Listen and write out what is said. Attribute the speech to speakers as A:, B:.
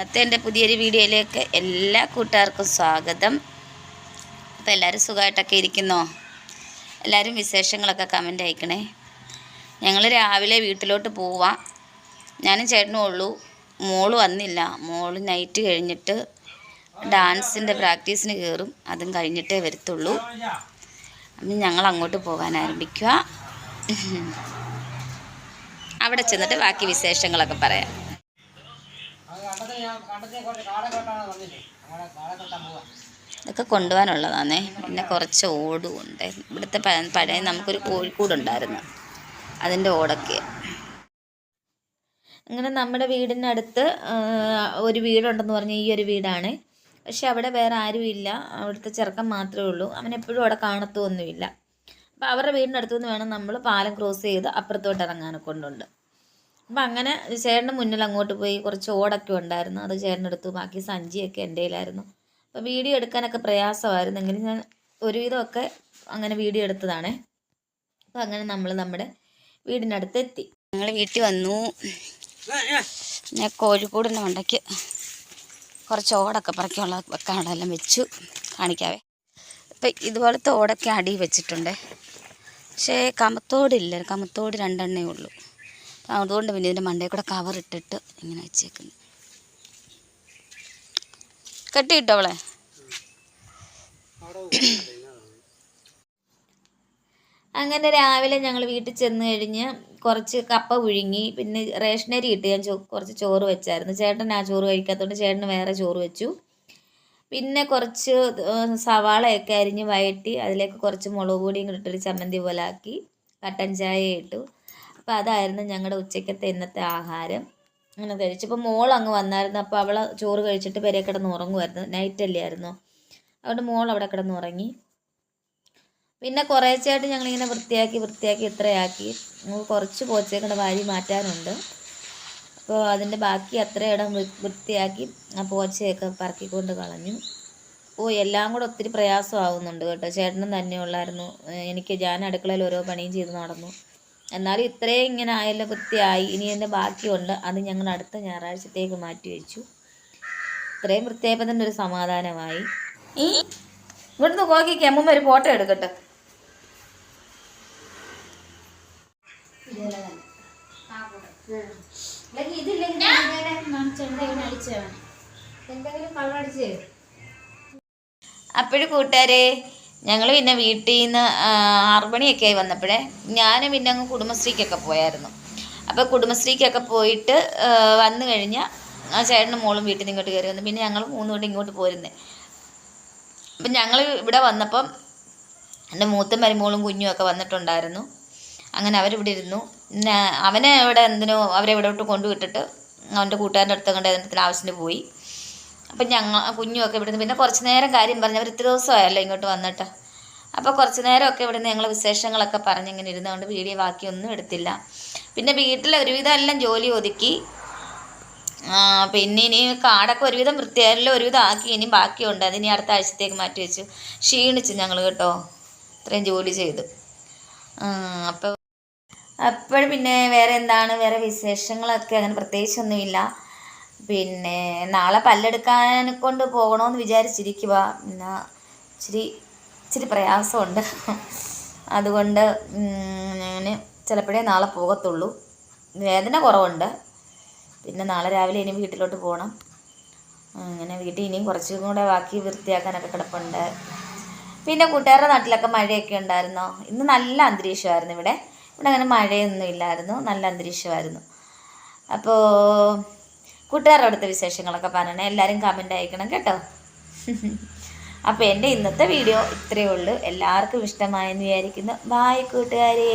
A: ഇന്നത്തെ എന്റെ പുതിയൊരു വീഡിയോയിലേക്ക് എല്ലാ കൂട്ടുകാർക്കും സ്വാഗതം. അപ്പോൾ എല്ലാവരും സുഖമായിട്ടൊക്കെ ഇരിക്കുന്നോ? എല്ലാവരും വിശേഷങ്ങളൊക്കെ കമന്റ് അയക്കണേ. ഞങ്ങൾ രാവിലെ വീട്ടിലോട്ട് പോവാം. ഞാനും ചേട്ടനും ഉള്ളൂ. മോൾ വന്നില്ല. മോൾ നൈറ്റ് കഴിഞ്ഞിട്ട് ഡാൻസിന്റെ പ്രാക്ടീസിന് കയറും അതും കഴിഞ്ഞിട്ടേ വരത്തുള്ളൂ. അപ്പം ഞങ്ങൾ അങ്ങോട്ട് പോകാൻ ആരംഭിക്കുക. അവിടെ ചെന്നിട്ട് ബാക്കി വിശേഷങ്ങളൊക്കെ പറയാം. ഇതൊക്കെ കൊണ്ടുപോകാനുള്ളതാണേ. പിന്നെ കുറച്ച് ഓടുമുണ്ട് ഇവിടുത്തെ പഴയ നമുക്കൊരു കോഴിക്കൂടുണ്ടായിരുന്നു അതിന്റെ ഓടൊക്കെ. അങ്ങനെ നമ്മുടെ വീടിനടുത്ത് ഒരു വീടുണ്ടെന്ന് പറഞ്ഞ ഈ ഒരു വീടാണ്. പക്ഷെ അവിടെ വേറെ ആരും ഇല്ല. അവിടുത്തെ ചെറുക്കൻ മാത്രമേ ഉള്ളൂ. അവൻ എപ്പോഴും അവിടെ കാണത്തൊന്നുമില്ല. അപ്പോൾ അവരുടെ വീടിനടുത്തു നിന്ന് വേണം നമ്മൾ പാലം ക്രോസ് ചെയ്ത് അപ്പുറത്തോട്ട് ഇറങ്ങാനൊക്കെ കൊണ്ടുണ്ട് അപ്പം അങ്ങനെ ചേട്ടന്റെ മുന്നിൽ അങ്ങോട്ട് പോയി കുറച്ച് ഓടൊക്കെ ഉണ്ടായിരുന്നു. അത് ചേട്ടനെടുത്തു ബാക്കി സഞ്ചിയൊക്കെ എന്റെ കയ്യിലായിരുന്നു. അപ്പോൾ വീഡിയോ എടുക്കാനൊക്കെ പ്രയാസമായിരുന്നു. എങ്കിലും ഞാൻ ഒരുവിധമൊക്കെ അങ്ങനെ വീഡിയോ എടുത്തതാണേ. അപ്പം അങ്ങനെ നമ്മൾ നമ്മുടെ വീടിനടുത്ത് എത്തി ഞങ്ങൾ വീട്ടിൽ വന്നു. ഞാൻ കോഴിക്കോടിന്റെ മണ്ടയ്ക്ക് കുറച്ച് ഓടൊക്കെ പറക്കുള്ള വെക്കാനുള്ളതെല്ലാം വെച്ചു. കാണിക്കാവേ. അപ്പം ഇതുപോലത്തെ ഓടൊക്കെ അടി വെച്ചിട്ടുണ്ട്. പക്ഷേ കമത്തോടില്ല. കമത്തോട് രണ്ടെണ്ണേ ഉള്ളൂ. അതുകൊണ്ട് പിന്നെ ഇതിന്റെ മണ്ടയിൽ കൂടെ കവർ ഇട്ടിട്ട് ഇങ്ങനെ വെച്ചേക്കുന്നു. കെട്ടിയിട്ടോ അവളെ? അങ്ങനെ രാവിലെ ഞങ്ങൾ വീട്ടിൽ ചെന്ന് കഴിഞ്ഞ് കുറച്ച് കപ്പ പുഴുങ്ങി പിന്നെ റേഷനരി ഇട്ട് ഞാൻ കുറച്ച് ചോറ് വെച്ചായിരുന്നു. ചേട്ടൻ ആ ചോറ് കഴിക്കാത്തതുകൊണ്ട് ചേട്ടന് വേറെ ചോറ് വെച്ചു. പിന്നെ കുറച്ച് സവാളയൊക്കെ അരിഞ്ഞ് വഴറ്റി അതിലേക്ക് കുറച്ച് മുളക് പൊടിയും കൂടി ചമ്മന്തി പോലെ ആക്കി കട്ടൻ ചായ ഇട്ടു. അപ്പോൾ അതായിരുന്നു ഞങ്ങളുടെ ഉച്ചക്കത്തെ ഇന്നത്തെ ആഹാരം. അങ്ങനെ കഴിച്ചു. അപ്പോൾ മോൾ അങ്ങ് വന്നായിരുന്നു. അപ്പോൾ അവളെ ചോറ് കഴിച്ചിട്ട് പെരെ കിടന്ന് ഉറങ്ങുമായിരുന്നു നൈറ്റ് അല്ലേ ആയിരുന്നു. അതുകൊണ്ട് മോൾ അവിടെ കിടന്ന് ഉറങ്ങി. പിന്നെ കുറേശ്ശായിട്ട് ഞങ്ങളിങ്ങനെ വൃത്തിയാക്കി വൃത്തിയാക്കി ഇത്രയാക്കി. കുറച്ച് പോച്ചയൊക്കെ വാരി മാറ്റാനുണ്ട്. അപ്പോൾ അതിന്റെ ബാക്കി അത്ര ഇടം വൃത്തിയാക്കി ആ പോച്ചയൊക്കെ പറക്കിക്കൊണ്ട് കളഞ്ഞു. ഓ എല്ലാം കൂടെ ഒത്തിരി പ്രയാസമാവുന്നുണ്ട് കേട്ടോ. ചേട്ടനും തന്നെ ഉള്ളായിരുന്നു എനിക്ക് ഞാൻ അടുക്കളയിൽ ഓരോ പണിയും ചെയ്ത് നടന്നു. എന്നാലും ഇത്രയും ഇങ്ങനെ ആയല്ലോ വൃത്തിയായി. ഇനി എന്റെ ബാക്കിയുണ്ട്. അത് ഞങ്ങൾ അടുത്ത ഞായറാഴ്ചത്തേക്ക് മാറ്റി വെച്ചു. ഇത്രയും വൃത്തിയായപ്പോൾ തന്നെ ഒരു സമാധാനമായി. ഈ ഇവിടുന്ന് കോക്കിക്ക് അമ്മമ്മ ഒരു ഫോട്ടോ എടുക്കട്ടെ. അപ്പോഴും കൂട്ടുകാരെ ഞങ്ങൾ പിന്നെ വീട്ടിൽ നിന്ന് ആറു മണിയൊക്കെ ആയി വന്നപ്പോഴേ ഞാൻ പിന്നെ അങ്ങ് കുടുംബശ്രീക്കൊക്കെ പോയായിരുന്നു. അപ്പോൾ കുടുംബശ്രീക്കൊക്കെ പോയിട്ട് വന്നു കഴിഞ്ഞാൽ ആ ചേട്ടനും മോളും വീട്ടിൽ നിന്ന് ഇങ്ങോട്ട് കയറി വന്നു. പിന്നെ ഞങ്ങൾ മൂന്ന് കൂടി ഇങ്ങോട്ട് പോരുന്നേ. അപ്പം ഞങ്ങൾ ഇവിടെ വന്നപ്പം എന്റെ മൂത്ത മരുമോളും കുഞ്ഞുമൊക്കെ വന്നിട്ടുണ്ടായിരുന്നു. അങ്ങനെ അവരിവിടെ ഇരുന്നു. അവനെ ഇവിടെ എന്തിനോ അവരെ ഇവിടോട്ട് കൊണ്ടുവിട്ടിട്ട് അവന്റെ കൂട്ടുകാരന്റെ അടുത്ത് കണ്ട് എന്തെങ്കിലും ആവശ്യത്തിന് പോയി. അപ്പം ഞങ്ങൾ കുഞ്ഞുമൊക്കെ ഇവിടുന്ന് പിന്നെ കുറച്ച് നേരം കാര്യം പറഞ്ഞു അവർ ഇത്ര ദിവസമായല്ലോ ഇങ്ങോട്ട് വന്നിട്ട്. അപ്പോൾ കുറച്ച് നേരമൊക്കെ ഇവിടുന്ന് ഞങ്ങൾ വിശേഷങ്ങളൊക്കെ പറഞ്ഞിങ്ങനെ ഇരുന്നുകൊണ്ട് വീഡിയോ ബാക്കിയൊന്നും എടുത്തില്ല. പിന്നെ വീട്ടിൽ ഒരുവിധം എല്ലാം ജോലി ഒതുക്കി. പിന്നെ ഇനി കാടൊക്കെ ഒരുവിധം വൃത്തിയായാലും ഒരുവിധം ആക്കി ഇനി ബാക്കിയുണ്ട്. അതിനി അടുത്ത ആഴ്ചത്തേക്ക് മാറ്റി വെച്ചു. ക്ഷീണിച്ചു ഞങ്ങൾ കേട്ടോ. ഇത്രയും ജോലി ചെയ്തു. അപ്പോൾ അപ്പോൾ പിന്നെ വേറെ എന്താണ്? വേറെ വിശേഷങ്ങളൊക്കെ അങ്ങനെ പ്രത്യേകിച്ചൊന്നുമില്ല. പിന്നെ നാളെ പല്ലെടുക്കാൻ കൊണ്ട് പോകണമെന്ന് വിചാരിച്ചിരിക്കുക പിന്നെ ഇച്ചിരി ഇച്ചിരി പ്രയാസമുണ്ട്. അതുകൊണ്ട് ഞാൻ ചിലപ്പോഴേ നാളെ പോകത്തുള്ളൂ. വേദന കുറവുണ്ട്. പിന്നെ നാളെ രാവിലെ ഇനി വീട്ടിലോട്ട് പോകണം. അങ്ങനെ വീട്ടിൽ ഇനിയും കുറച്ചും കൂടെ ബാക്കി വൃത്തിയാക്കാനൊക്കെ കിടപ്പുണ്ട്. പിന്നെ കൂട്ടുകാരുടെ നാട്ടിലൊക്കെ മഴയൊക്കെ ഉണ്ടായിരുന്നോ? ഇന്ന് നല്ല അന്തരീക്ഷമായിരുന്നു ഇവിടെ. ഇവിടെ അങ്ങനെ മഴയൊന്നും ഇല്ലായിരുന്നു. നല്ല അന്തരീക്ഷമായിരുന്നു. അപ്പോൾ കൂട്ടുകാരുടെ അടുത്ത വിശേഷങ്ങളൊക്കെ പറയണേ എല്ലാവരും കമന്റ് അയക്കണം കേട്ടോ. അപ്പോൾ എന്റെ ഇന്നത്തെ വീഡിയോ ഇത്രയേ ഉള്ളൂ. എല്ലാവർക്കും ഇഷ്ടമായെന്ന് വിചാരിക്കുന്നു. ബായ് കൂട്ടുകാരേ.